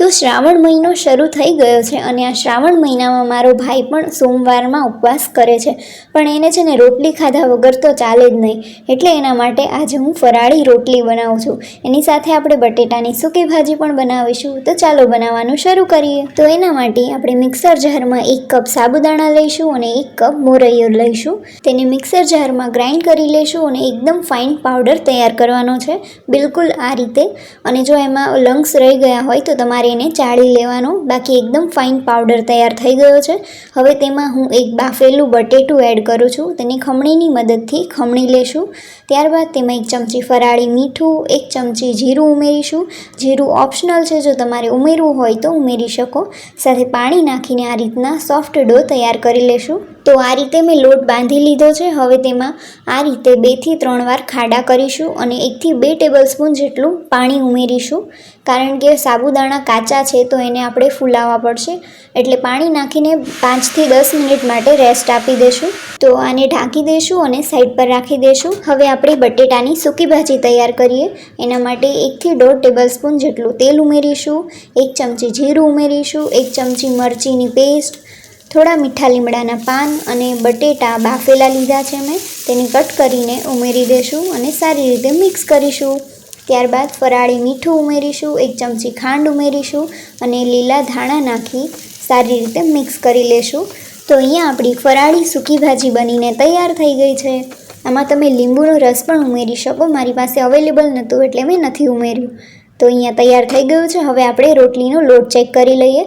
તો શ્રાવણ મહિનો શરૂ થઈ ગયો છે અને આ શ્રાવણ મહિનામાં મારો ભાઈ પણ સોમવારમાં ઉપવાસ કરે છે. પણ એને છે ને રોટલી ખાધા વગર તો ચાલે જ નહીં. એટલે એના માટે આજે હું ફરાળી રોટલી બનાવું છું. એની સાથે આપણે બટેટાની સૂકી ભાજી પણ બનાવીશું. તો ચાલો બનાવવાનું શરૂ કરીએ. તો એના માટે આપણે મિક્સર જારમાં એક કપ સાબુદાણા લઈશું અને એક કપ મોરૈયો લઈશું. તેને મિક્સર જારમાં ગ્રાઇન્ડ કરી લઈશું અને એકદમ ફાઇન પાવડર તૈયાર કરવાનો છે. બિલકુલ આ રીતે. અને જો એમાં લંગ્સ રહી ગયા હોય તો તમારે એને ચાળી લેવાનો. બાકી એકદમ ફાઇન પાવડર તૈયાર થઈ ગયો છે. હવે તેમાં હું એક બાફેલું બટેટું એડ કરું છું. તેની ખમણીની મદદથી ખમણી લેશું. ત્યારબાદ તેમાં એક ચમચી ફરાળી મીઠું, એક ચમચી જીરું ઉમેરીશું. જીરું ઓપ્શનલ છે. જો તમારે ઉમેરવું હોય તો ઉમેરી શકો. સાથે પાણી નાખીને આ રીતના સોફ્ટ ડો તૈયાર કરી લેશું. તો આ રીતે મેં લોટ બાંધી લીધો છે. હવે તેમાં આ રીતે બેથી ત્રણ વાર ખાડા કરીશું અને એકથી બે ટેબલ સ્પૂન જેટલું પાણી ઉમેરીશું. કારણ કે સાબુદાણા કાચા છે તો એને આપણે ફૂલાવવા પડશે. એટલે પાણી નાખીને પાંચથી દસ મિનિટ માટે રેસ્ટ આપી દેશું. તો આને ઢાંકી દઈશું અને સાઈડ પર રાખી દઈશું હવે આપણે બટેટાની સૂકી ભાજી તૈયાર કરીએ. એના માટે એકથી દોઢ ટેબલ સ્પૂન જેટલું તેલ ઉમેરીશું. એક ચમચી જીરું ઉમેરીશું. એક ચમચી મરચીની પેસ્ટ. થોડા મીઠા લીમડાના પાન અને બટેટા બાફેલા લીધા છે મેં. તેને કટ કરીને ઉમેરી દેશું અને સારી રીતે મિક્સ કરીશું. ત્યારબાદ ફરાળી મીઠું ઉમેરીશું, એક ચમચી ખાંડ ઉમેરીશું અને લીલા ધાણા નાખી સારી રીતે મિક્સ કરી લેશું. તો અહીંયા આપણી ફરાળી સૂકી ભાજી બનીને તૈયાર થઈ ગઈ છે. આમાં તમે લીંબુનો રસ પણ ઉમેરી શકો. મારી પાસે અવેલેબલ નહોતું એટલે મેં નથી ઉમેર્યું. તો અહીંયા તૈયાર થઈ ગયું છે. હવે આપણે રોટલીનો લોટ ચેક કરી લઈએ.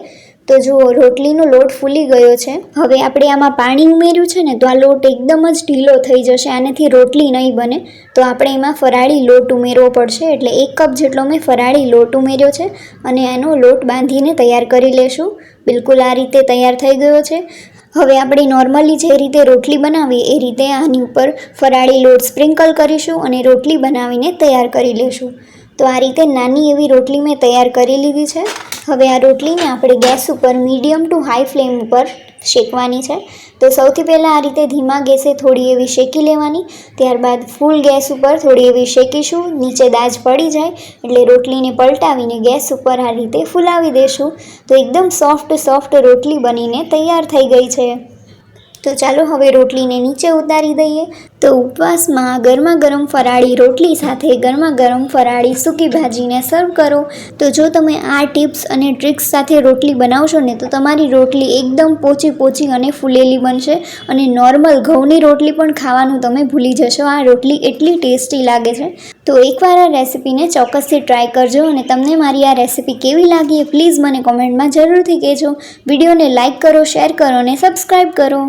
તો જુઓ, રોટલીનો લોટ ફૂલી ગયો છે. હવે આપણે આમાં પાણી ઉમેર્યું છે ને, તો આ લોટ એકદમ જ ઢીલો થઈ જશે, આનાથી રોટલી નહીં બને. તો આપણે એમાં ફરાળી લોટ ઉમેરવો પડશે, એટલે એક કપ જેટલો મેં ફરાળી લોટ ઉમેર્યો છે, અને એનો લોટ બાંધીને તૈયાર કરી લેશું. બિલકુલ આ રીતે તૈયાર થઈ ગયો છે. હવે આપણે નોર્મલી જે રીતે રોટલી બનાવીએ, એ રીતે આની ઉપર ફરાળી લોટ સ્પ્રિંકલ કરીશું અને રોટલી બનાવીને તૈયાર કરી લેશું. તો આ રીતે નાની એવી રોટલી મેં તૈયાર કરી લીધી છે. હવે આ રોટલીને આપણે ગેસ ઉપર મીડિયમ ટુ હાઈ ફ્લેમ ઉપર શેકવાની છે. તો સૌથી પહેલાં આ રીતે ધીમા ગેસે થોડી એવી શેકી લેવાની. ત્યારબાદ ફૂલ ગેસ ઉપર થોડી એવી શેકીશું. નીચે દાજ પડી જાય એટલે રોટલીને પલટાવીને ગેસ ઉપર આ રીતે ફૂલાવી દેશું. તો એકદમ સોફ્ટ સોફ્ટ રોટલી બનીને તૈયાર થઈ ગઈ છે. તો ચાલો હવે રોટલીને નીચે ઉતારી દઈએ. તો ઉપવાસમાં ગરમા ગરમ ફરાળી રોટલી સાથે ગરમા ગરમ ફરાળી સૂકી ભાજીને સર્વ કરો. તો જો તમે આ ટિપ્સ અને ટ્રિક્સ સાથે રોટલી બનાવશો ને, તો તમારી રોટલી એકદમ પોચી પોચી અને ફૂલેલી બનશે અને નોર્મલ ઘઉંની રોટલી પણ ખાવાનું તમે ભૂલી જશો. આ રોટલી એટલી ટેસ્ટી લાગે છે. તો એકવાર આ રેસિપીને ચોક્કસથી ટ્રાય કરજો અને તમને મારી આ રેસિપી કેવી લાગી એ પ્લીઝ મને કોમેન્ટમાં જરૂરથી કહેજો. વિડીયોને લાઇક કરો શેર કરો અને સબસ્ક્રાઈબ કરો.